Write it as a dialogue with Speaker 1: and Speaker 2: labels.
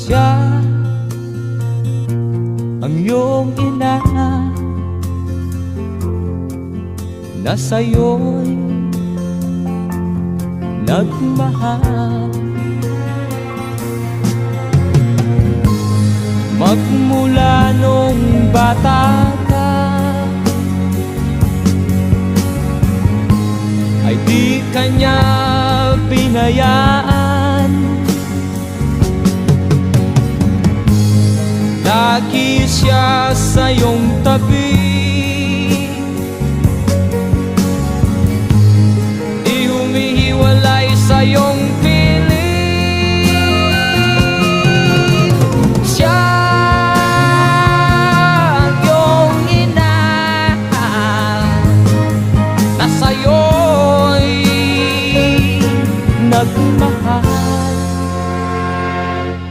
Speaker 1: siya. Ang iyong ina na sa'yo'y nagmahal. Magmula nung bata ka Ay di kanya pinayaan Lagi siya sa iyong tabi. Di humihiwalay sa iyong piling Siya ang iyong ina Na sa'yo'y nagmahal